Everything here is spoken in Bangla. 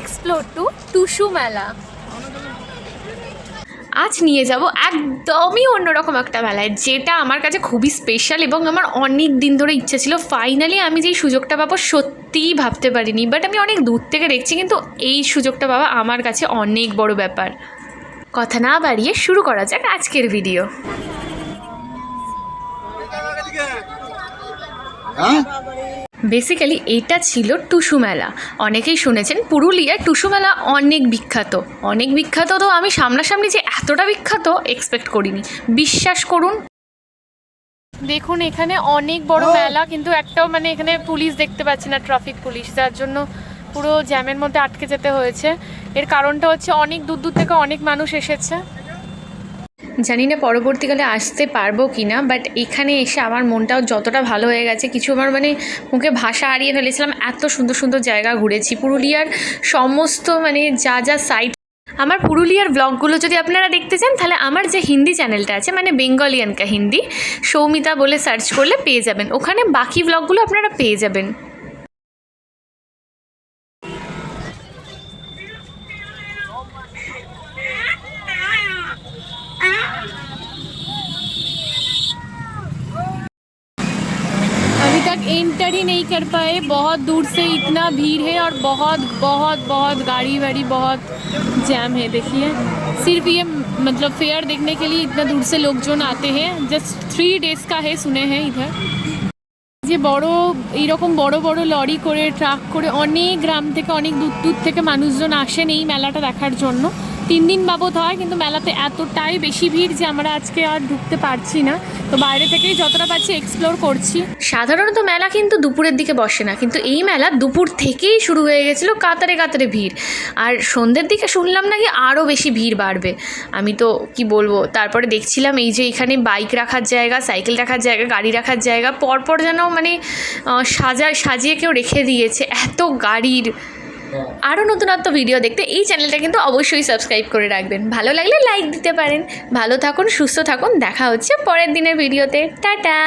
এক্সপ্লোর টু টুসু মেলা আজ নিয়ে যাব একদমই অন্যরকম একটা মেলায় যেটা আমার কাছে খুবই স্পেশাল এবং আমার অনেক দিন ধরে ইচ্ছে ছিল। ফাইনালি আমি যেই সুযোগটা পাবো সত্যিই ভাবতে পারিনি বাট আমি অনেক দূর থেকে দেখছি কিন্তু এই সুযোগটা পাওয়া আমার কাছে অনেক বড় ব্যাপার। কথা না বাড়িয়ে শুরু করা যাক আজকের ভিডিও হ্যাঁ? বেসিক্যালি এইটা ছিল টুসু মেলা। অনেকেই শুনেছেন পুরুলিয়ার টুসু মেলা অনেক বিখ্যাত। অনেক বিখ্যাত তো আমি সামনাসামনি যে এতটা বিখ্যাত এক্সপেক্ট করিনি। বিশ্বাস করুন। দেখুন এখানে অনেক বড় মেলা কিন্তু একটাও মানে এখানে পুলিশ দেখতে পাচ্ছি না ট্রাফিক পুলিশ যার জন্য পুরো জ্যামের মধ্যে আটকে যেতে হয়েছে। এর কারণটা হচ্ছে অনেক দূর দূর থেকে অনেক মানুষ এসেছে। জানি না পরবর্তীকালে আসতে পারব কি না বাট এখানে এসে আমার মনটাও যতটা ভালো হয়ে গেছে, কিছু আমার মানে মুখে ভাষা হারিয়ে ফেলেছিলাম, এত সুন্দর সুন্দর জায়গা ঘুরেছি। পুরুলিয়ার সমস্ত মানে যা যা সাইট আমার পুরুলিয়ার ব্লগগুলো যদি আপনারা দেখতে চান, তাহলে আমার যে হিন্দি চ্যানেলটা আছে মানে বেঙ্গলিয়ানকা হিন্দি, সৌমিতা বলে সার্চ করলে পেয়ে যাবেন। ওখানে বাকি ব্লগগুলো আপনারা পেয়ে যাবেন। एंटर ही नहीं कर पाए बहुत दूर से इतना भीड़ है और बहुत बहुत बहुत गाड़ी वाड़ी बहुत जैम है देखिए सिर्फ ये मतलब फेयर देखने के लिए इतना दूर से लोग जो आते हैं जस्ट थ्री डेज का है सुने हैं इधर যে বড় এইরকম বড় বড় লরি করে ট্রাক করে অনেক গ্রাম থেকে অনেক দূর দূর থেকে মানুষজন আসেন এই মেলাটা দেখার জন্য তিন দিন বাবদ হয়, কিন্তু মেলাতে এতটাই বেশি ভিড় যে আমরা আজকে আর ঢুকতে পারছি না। তো বাইরে থেকেই যতটা পারছি এক্সপ্লোর করছি। সাধারণত মেলা কিন্তু দুপুরের দিকে বসে না, কিন্তু এই মেলা দুপুর থেকেই শুরু হয়ে গেছিল কাতারে কাতারে ভিড়। আর সন্ধ্যের দিকে শুনলাম নাকি আরও বেশি ভিড় বাড়বে। আমি তো কি বলব, তারপরে দেখছিলাম এই যে এখানে বাইক রাখার জায়গা, সাইকেল রাখার জায়গা, গাড়ি রাখার জায়গা, পরপর যেন মানে সাজা সাজিয়ে কেউ রেখে দিয়েছে। এত গাড়ির আরও নতুনত্ব ভিডিও দেখতে এই চ্যানেলটা কিন্তু অবশ্যই সাবস্ক্রাইব করে রাখবেন। ভালো লাগলে লাইক দিতে পারেন। ভালো থাকুন, সুস্থ থাকুন। দেখা হচ্ছে পরের দিনের ভিডিওতে টাটা!